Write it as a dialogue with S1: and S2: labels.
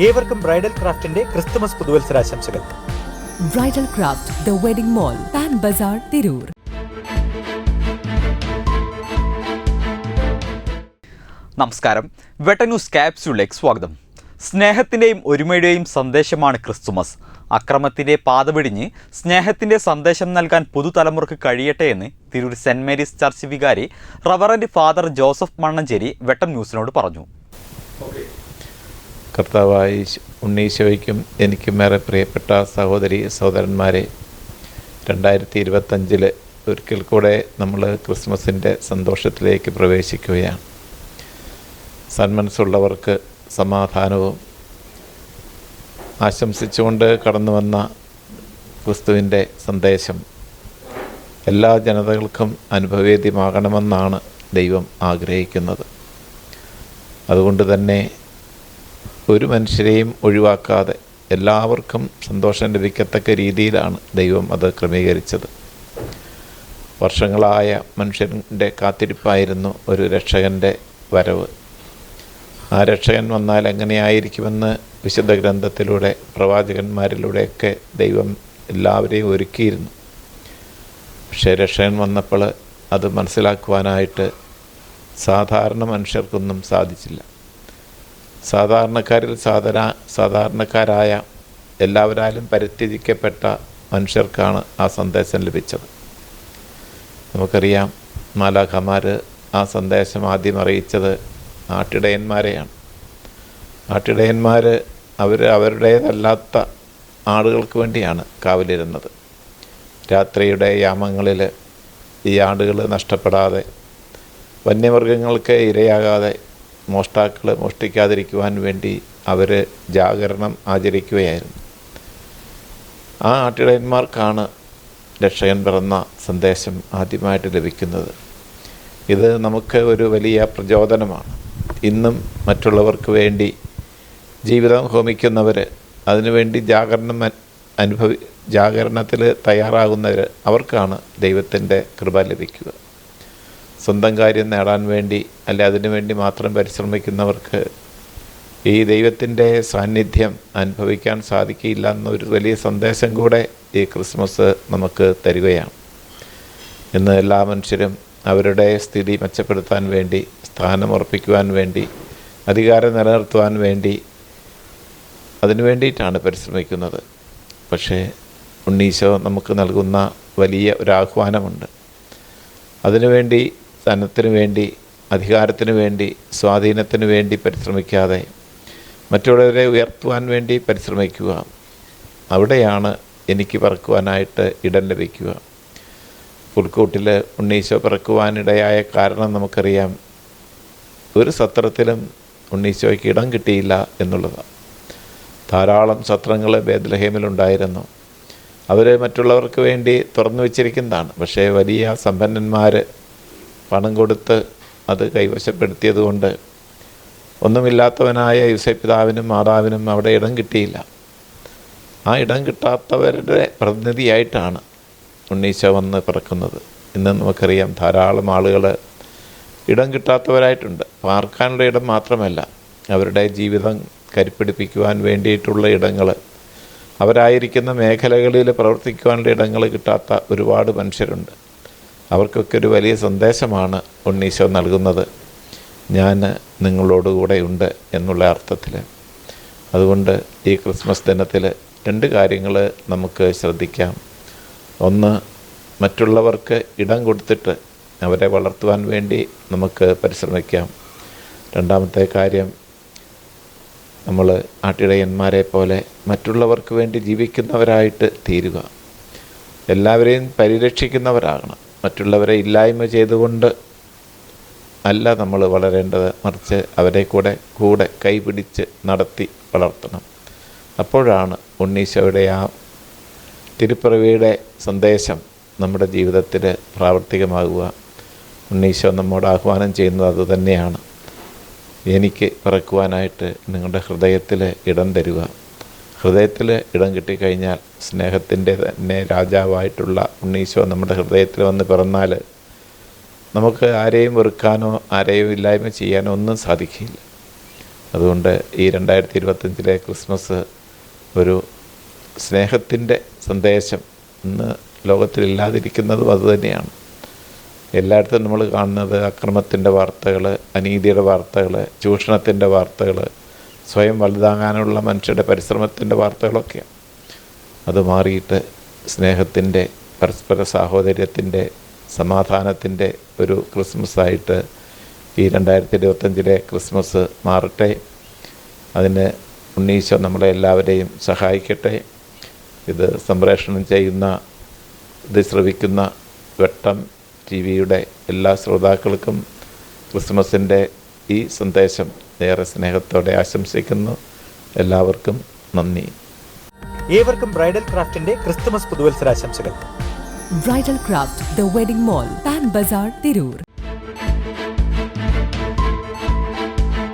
S1: ഏവർക്കും ബ്രൈഡൽ ക്രാഫ്റ്റിന്റെ Christmas പുതുവത്സരാശംസകൾ.
S2: Bridal craft the wedding mall Pan Bazaar Tirur.
S3: നമസ്കാരം. വെട്ട news ക്യാപ്സ്യൂളിലേക്ക് സ്വാഗതം. സ്നേഹത്തിന്റെയും ഒരുമയുടെയും സന്ദേശമാണ് ക്രിസ്തുമസ്. അക്രമത്തിന്റെ പാതപിടിഞ്ഞ് സ്നേഹത്തിന്റെ സന്ദേശം നൽകാൻ പുതുതലമുറക്ക് കഴിയട്ടെ എന്ന് തിരൂർ സെന്റ് മേരീസ് ചർച്ച് വികാരി reverend father Joseph Mannancherry Vettam ന്യൂസിനോട് പറഞ്ഞു.
S4: കർത്താവായ ഉണ്ണീശോയ്ക്കും എനിക്കും ഏറെ പ്രിയപ്പെട്ട സഹോദരി സഹോദരന്മാരെ രണ്ടായിരത്തി ഇരുപത്തഞ്ചിൽ ഒരിക്കൽ കൂടെ നമ്മൾ ക്രിസ്മസിന്റെ സന്തോഷത്തിലേക്ക് പ്രവേശിക്കുകയാണ്. സന്മനസ്സുള്ളവർക്ക് സമാധാനവും ആശംസിച്ചുകൊണ്ട് കടന്നു വന്ന ക്രിസ്തുവിന്റെ സന്ദേശം എല്ലാ ജനതകൾക്കും അനുഭവേദ്യമാകണമെന്നാണ് ദൈവം ആഗ്രഹിക്കുന്നത്. അതുകൊണ്ട് തന്നെ ഒരു മനുഷ്യരെയും ഒഴിവാക്കാതെ എല്ലാവർക്കും സന്തോഷം ലഭിക്കത്തക്ക രീതിയിലാണ് ദൈവം അത് ക്രമീകരിച്ചത്. വർഷങ്ങളായ മനുഷ്യന്റെ കാത്തിരിപ്പായിരുന്നു ഒരു രക്ഷകന്റെ വരവ്. ആ രക്ഷകൻ വന്നാൽ എങ്ങനെയായിരിക്കുമെന്ന് വിശുദ്ധ ഗ്രന്ഥത്തിലൂടെ പ്രവാചകന്മാരിലൂടെയൊക്കെ ദൈവം എല്ലാവരെയും ഒരുക്കിയിരുന്നു. പക്ഷേ രക്ഷകൻ വന്നപ്പോൾ അത് മനസ്സിലാക്കുവാനായിട്ട് സാധാരണ മനുഷ്യർക്കൊന്നും സാധിച്ചില്ല. സാധാരണക്കാരിൽ സാധാരണ സാധാരണക്കാരായ എല്ലാവരാലും പരിത്യജിക്കപ്പെട്ട മനുഷ്യർക്കാണ് ആ സന്ദേശം ലഭിച്ചത്. നമുക്കറിയാം മാലാഖമാർ ആ സന്ദേശം ആദ്യം അറിയിച്ചത് ആട്ടിടയന്മാരെയാണ് ആട്ടിടയന്മാർ അവർ അവരുടേതല്ലാത്ത ആടുകൾക്ക് വേണ്ടിയാണ് കാവലിരുന്നത്. രാത്രിയുടെ യാമങ്ങളിൽ ഈ ആടുകൾ നഷ്ടപ്പെടാതെ വന്യമൃഗങ്ങൾക്ക് ഇരയാകാതെ മോഷ്ടാക്കൾ മോഷ്ടിക്കാതിരിക്കുവാൻ വേണ്ടി അവർ ജാഗരണം ആചരിക്കുകയായിരുന്നു. ആ ആട്ടിടയന്മാർക്കാണ് രക്ഷകൻ പിറന്ന സന്ദേശം ആദ്യമായിട്ട് ലഭിക്കുന്നത്. ഇത് നമുക്ക് ഒരു വലിയ പ്രചോദനമാണ്. ഇന്നും മറ്റുള്ളവർക്ക് വേണ്ടി ജീവിതം ഹോമിക്കുന്നവർ അതിനുവേണ്ടി ജാഗരണം അനുഭവി ജാഗരണത്തിൽ തയ്യാറാകുന്നവർ അവർക്കാണ് ദൈവത്തിന്റെ കൃപ ലഭിക്കുക. സ്വന്തം കാര്യം നേടാൻ വേണ്ടി അല്ലെ അതിനു വേണ്ടി മാത്രം പരിശ്രമിക്കുന്നവർക്ക് ഈ ദൈവത്തിന്റെ സാന്നിധ്യം അനുഭവിക്കാൻ സാധിക്കില്ല എന്നൊരു വലിയ സന്ദേശം കൂടെ ഈ ക്രിസ്മസ് നമുക്ക് തരികയാണ്. ഇന്ന് എല്ലാ മനുഷ്യരും അവരുടെ സ്ഥിതി മെച്ചപ്പെടുത്താൻ വേണ്ടി സ്ഥാനമുറപ്പിക്കുവാൻ വേണ്ടി അധികാരം നിലനിർത്തുവാൻ വേണ്ടി അതിനു വേണ്ടിയിട്ടാണ് പരിശ്രമിക്കുന്നത്. പക്ഷേ ഉണ്ണീശോ നമുക്ക് നൽകുന്ന വലിയ ഒരു ആഹ്വാനമുണ്ട്. അതിനുവേണ്ടി ധനത്തിനു വേണ്ടി അധികാരത്തിനു വേണ്ടി സ്വാധീനത്തിനു വേണ്ടി പരിശ്രമിക്കാതെ മറ്റുള്ളവരെ ഉയർത്തുവാൻ വേണ്ടി പരിശ്രമിക്കുക. അവിടെയാണ് എനിക്ക് പറക്കുവാനായിട്ട് ഇടം ലഭിക്കുക. പുൽക്കൂട്ടിൽ ഉണ്ണീശോ പിറക്കുവാനിടയായ കാരണം നമുക്കറിയാം. ഒരു സത്രത്തിലും ഉണ്ണീശോയ്ക്ക് ഇടം കിട്ടിയില്ല എന്നുള്ളതാണ് ധാരാളം സത്രങ്ങൾ ബേദ്ലഹേമിലുണ്ടായിരുന്നു അവർ മറ്റുള്ളവർക്ക് വേണ്ടി തുറന്നു വച്ചിരിക്കുന്നതാണ് പക്ഷേ വലിയ സമ്പന്നന്മാർ പണം കൊടുത്ത് അത് കൈവശപ്പെടുത്തിയതുകൊണ്ട് ഒന്നുമില്ലാത്തവനായ യുസപിതാവിനും മാതാവിനും അവിടെ ഇടം കിട്ടിയില്ല. ആ ഇടം കിട്ടാത്തവരുടെ പ്രതിനിധിയായിട്ടാണ് ഉണ്ണീശ വന്ന് പിറക്കുന്നത്. ഇന്ന് നമുക്കറിയാം ധാരാളം ആളുകൾ ഇടം കിട്ടാത്തവരായിട്ടുണ്ട്. പാർക്കാനുള്ള ഇടം മാത്രമല്ല അവരുടെ ജീവിതം കരുപ്പിടിപ്പിക്കുവാൻ വേണ്ടിയിട്ടുള്ള ഇടങ്ങൾ അവരായിരിക്കുന്ന മേഖലകളിൽ പ്രവർത്തിക്കുവാനുള്ള ഇടങ്ങൾ കിട്ടാത്ത ഒരുപാട് മനുഷ്യരുണ്ട്. അവർക്കൊക്കെ ഒരു വലിയ സന്ദേശമാണ് ഉണ്ണീശോ നൽകുന്നത്. ഞാൻ നിങ്ങളോടുകൂടെ ഉണ്ട് എന്നുള്ള അർത്ഥത്തിൽ. അതുകൊണ്ട് ഈ ക്രിസ്മസ് ദിനത്തിൽ രണ്ട് കാര്യങ്ങൾ നമുക്ക് ശ്രദ്ധിക്കാം. ഒന്ന് മറ്റുള്ളവർക്ക് ഇടം കൊടുത്തിട്ട് അവരെ വളർത്തുവാൻ വേണ്ടി നമുക്ക് പരിശ്രമിക്കാം. രണ്ടാമത്തെ കാര്യം നമ്മൾ ആട്ടിടയന്മാരെ പോലെ മറ്റുള്ളവർക്ക് വേണ്ടി ജീവിക്കുന്നവരായിട്ട് തീരുക. എല്ലാവരെയും പരിരക്ഷിക്കുന്നവരാകണം. മറ്റുള്ളവരെ ഇല്ലായ്മ ചെയ്തുകൊണ്ട് അല്ല നമ്മൾ വളരേണ്ടത് മറിച്ച് അവരെ കൂടെ കൂടെ കൈപിടിച്ച് നടത്തി വളർത്തണം. അപ്പോഴാണ് ഉണ്ണീശോയുടെ ആ തിരുപ്പിറവിയുടെ സന്ദേശം നമ്മുടെ ജീവിതത്തിൽ പ്രാവർത്തികമാകുക. ഉണ്ണീശോ നമ്മോട് ആഹ്വാനം ചെയ്യുന്നത് അതുതന്നെയാണ് എനിക്ക് പിറക്കുവാനായിട്ട് നിങ്ങളുടെ ഹൃദയത്തിൽ ഇടം തരിക. ഹൃദയത്തിൽ ഇടം കിട്ടിക്കഴിഞ്ഞാൽ സ്നേഹത്തിന്റെ തന്നെ രാജാവായിട്ടുള്ള ഉണ്ണീശോ നമ്മുടെ ഹൃദയത്തിൽ വന്ന് പിറന്നാൽ നമുക്ക് ആരെയും വെറുക്കാനോ ആരെയും ഇല്ലായ്മ ചെയ്യാനോ ഒന്നും സാധിക്കില്ല അതുകൊണ്ട് ഈ രണ്ടായിരത്തി ഇരുപത്തഞ്ചിലെ ക്രിസ്മസ് ഒരു സ്നേഹത്തിന്റെ സന്ദേശം ഇന്ന് ലോകത്തിലില്ലാതിരിക്കുന്നതും അതുതന്നെയാണ് എല്ലായിടത്തും നമ്മൾ കാണുന്നത് അക്രമത്തിന്റെ വാർത്തകൾ അനീതിയുടെ വാർത്തകൾ ചൂഷണത്തിന്റെ വാർത്തകൾ സ്വയം വലുതാകാനുള്ള മനുഷ്യരുടെ പരിശ്രമത്തിന്റെ വാർത്തകളൊക്കെയാണ് അത് മാറിയിട്ട് സ്നേഹത്തിന്റെ പരസ്പര സാഹോദര്യത്തിന്റെ സമാധാനത്തിന്റെ ഒരു ക്രിസ്മസ് ആയിട്ട് ഈ രണ്ടായിരത്തി ഇരുപത്തഞ്ചിലെ ക്രിസ്മസ് മാറട്ടെ. അതിന് ഉണ്ണീശോ നമ്മളെ എല്ലാവരെയും സഹായിക്കട്ടെ. ഇത് സംപ്രേഷണം ചെയ്യുന്ന ഇത് ശ്രവിക്കുന്ന വെട്ടം ടി വിയുടെ എല്ലാ ശ്രോതാക്കൾക്കും ക്രിസ്മസിന്റെ ഈ സന്ദേശം ഏറെ സ്നേഹത്തോടെ ആശംസിക്കുന്നു. എല്ലാവർക്കും നന്ദി.
S1: ഏവർക്കും ബ്രൈഡൽ ക്രാഫ്റ്റിന്റെ Christmas പുതുവത്സരാശംസകൾ.
S2: Bridal craft the wedding mall Pan Bazaar Tirur.